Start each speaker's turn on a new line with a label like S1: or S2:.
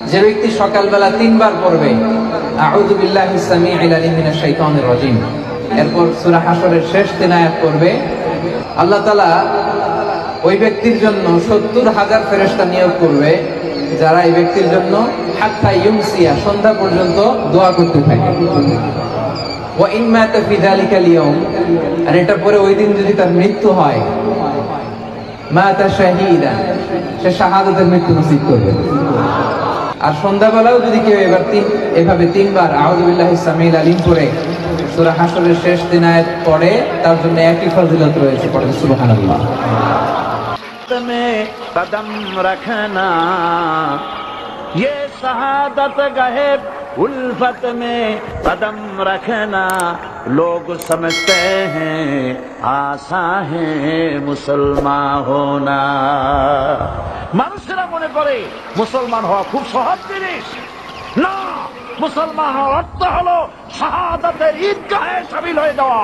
S1: যে ব্যক্তি সকালবেলা তিনবার পড়বে, আউযু বিল্লাহি সামিউল আলিম মিনাশ শাইতানির রাজিম। এরপর সূরা হাশরের শেষ তিন আয়াত পড়বে, আল্লাহ তাআলা ওই ব্যক্তির জন্য সত্তর হাজার ফেরেস্তা নিয়োগ করবে, যারা এই ব্যক্তির জন্য হাত্তা ইউমসিয়া, সন্ধ্যা পর্যন্ত দোয়া করতে থাকে। ওয়া ইন মাতা ফি ইয়াউম, আর এটা পরে ওই দিন যদি তার মৃত্যু হয়, মাতা শাহিদা সে শাহাদাতের মৃত্যু নসিব করবে। আর সন্ধ্যাবেলাও যদি কেউ এবার তিন এভাবে তিনবার আউযুবিল্লাহি সামিল আলিম পড়ে সূরা হাশরের শেষ দিন আয়াত পড়ে তার জন্য একই ফজিলত রয়েছে পড়ে সুবহানাল্লাহ
S2: में कदम रखना ये शहादत गहे उल्फत में कदम रखना लोग समझते हैं आशा है मुसलमान होना মানুষেরা মনে করে মুসলমান হওয়া খুব সহজ জিনিস। না, মুসলমান হওয়ার অর্থ হলো শাহাদাতের ঈদগাহে সামিল হয়ে যাওয়া।